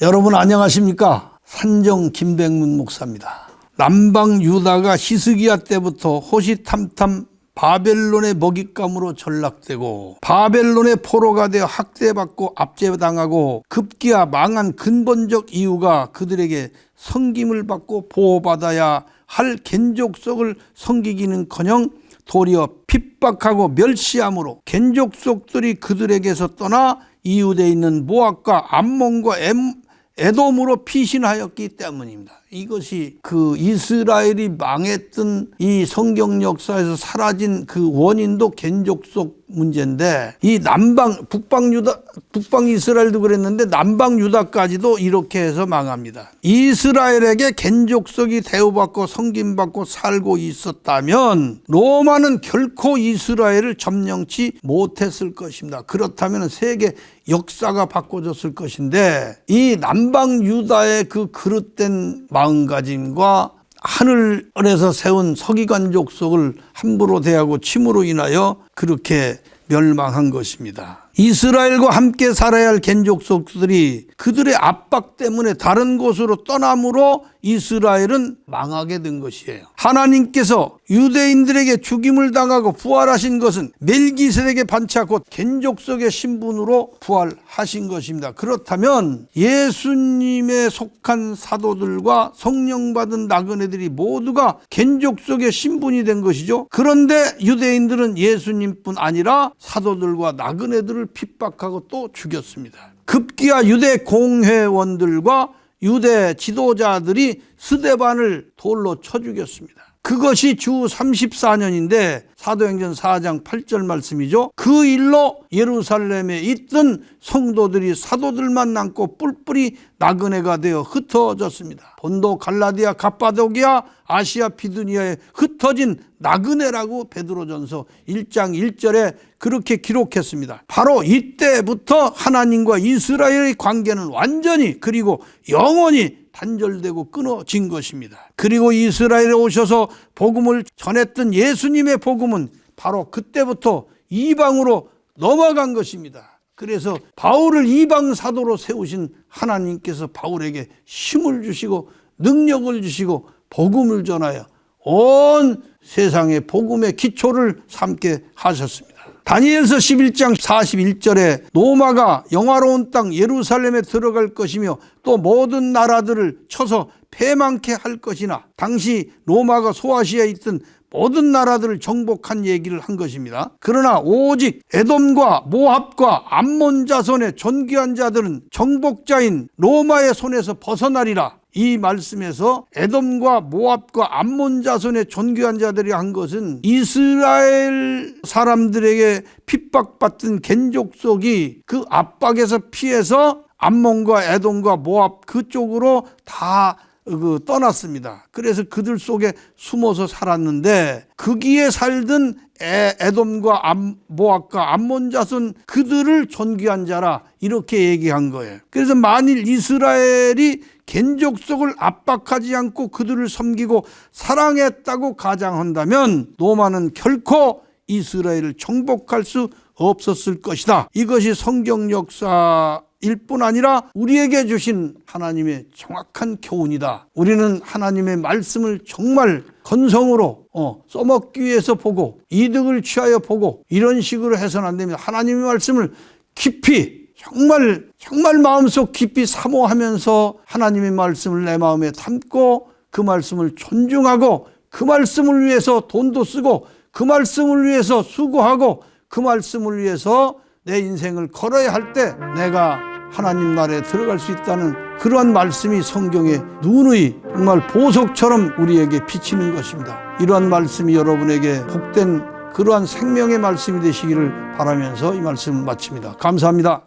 여러분 안녕하십니까? 산정 김백문 목사입니다. 남방 유다가 히스기야 때부터 호시탐탐 바벨론의 먹잇감으로 전락되고 바벨론의 포로가 되어 학대받고 압제당하고 급기야 망한 근본적 이유가 그들에게 성김을 받고 보호받아야 할 겐족속을 섬기기는커녕 도리어 핍박하고 멸시함으로 겐족속들이 그들에게서 떠나 이웃에 있는 모압과 암몬과 엠, 에돔으로 피신하였기 때문입니다. 이것이 그 이스라엘이 망했던 이 성경 역사에서 사라진 그 원인도 겐족속 문제인데 이 남방 북방 유다 북방 이스라엘도 그랬는데 남방 유다까지도 이렇게 해서 망합니다. 이스라엘에게 겐족속이 대우받고 섬김받고 살고 있었다면 로마는 결코 이스라엘을 점령치 못했을 것입니다. 그렇다면 세계 역사가 바꿔졌을 것인데 이 남방 유다의 그 그릇된 마음가짐과 하늘에서 세운 서기관족 속을 함부로 대하고 침으로 인하여 그렇게 멸망한 것입니다. 이스라엘과 함께 살아야 할 겐족속들이 그들의 압박 때문에 다른 곳으로 떠남으로 이스라엘은 망하게 된 것이에요. 하나님께서 유대인들에게 죽임을 당하고 부활하신 것은 멜기세덱의 반차 곧 겐족속의 신분으로 부활하신 것입니다. 그렇다면 예수님에 속한 사도들과 성령 받은 나그네들이 모두가 겐족속의 신분이 된 것이죠. 그런데 유대인들은 예수님뿐 아니라 사도들과 나그네들을 핍박하고 또 죽였습니다. 급기야 유대 공회원들과 유대 지도자들이 스데반을 돌로 쳐 죽였습니다. 그것이 주 34년인데 사도행전 4장 8절 말씀이죠. 그 일로 예루살렘에 있던 성도들이 사도들만 남고 뿔뿔이 나그네가 되어 흩어졌습니다. 본도 갈라디아 갑바도기아 아시아 피두니아에 흩어진 나그네라고 베드로전서 1장 1절에 그렇게 기록했습니다. 바로 이때부터 하나님과 이스라엘의 관계는 완전히 그리고 영원히 단절되고 끊어진 것입니다. 그리고 이스라엘에 오셔서 복음을 전했던 예수님의 복음은 바로 그때부터 이방으로 넘어간 것입니다. 그래서 바울을 이방 사도로 세우신 하나님께서 바울에게 힘을 주시고 능력을 주시고 복음을 전하여 온 세상의 복음의 기초를 삼게 하셨습니다. 다니엘서 11장 41절에 로마가 영화로운 땅 예루살렘에 들어갈 것이며 또 모든 나라들을 쳐서 패망케 할 것이나 당시 로마가 소아시아에 있던 모든 나라들을 정복한 얘기를 한 것입니다. 그러나 오직 에돔과 모압과 암몬 자손의 존귀한 자들은 정복자인 로마의 손에서 벗어나리라. 이 말씀에서 에돔과 모압과 암몬 자손의 존귀한 자들이 한 것은 이스라엘 사람들에게 핍박받던 겐족속이 그 압박에서 피해서 암몬과 에돔과 모압 그쪽으로 다 그 떠났습니다. 그래서 그들 속에 숨어서 살았는데 거기에 살던 에, 에돔과 암, 모압과 암몬 자손 그들을 존귀한 자라 이렇게 얘기한 거예요. 그래서 만일 이스라엘이 겐족속을 압박하지 않고 그들을 섬기고 사랑했다고 가장한다면 로마는 결코 이스라엘을 정복할 수 없었을 것이다. 이것이 성경 역사 일뿐 아니라 우리에게 주신 하나님의 정확한 교훈이다. 우리는 하나님의 말씀을 정말 건성으로 어, 써먹기 위해서 보고 이득을 취하여 보고 이런 식으로 해서는 안 됩니다. 하나님의 말씀을 깊이 정말 정말 마음속 깊이 사모하면서 하나님의 말씀을 내 마음에 담고 그 말씀을 존중하고 그 말씀을 위해서 돈도 쓰고 그 말씀을 위해서 수고하고 그 말씀을 위해서 내 인생을 걸어야 할 때 내가 하나님 나라에 들어갈 수 있다는 그러한 말씀이 성경의 눈의 정말 보석처럼 우리에게 비치는 것입니다. 이러한 말씀이 여러분에게 복된 그러한 생명의 말씀이 되시기를 바라면서 이 말씀을 마칩니다. 감사합니다.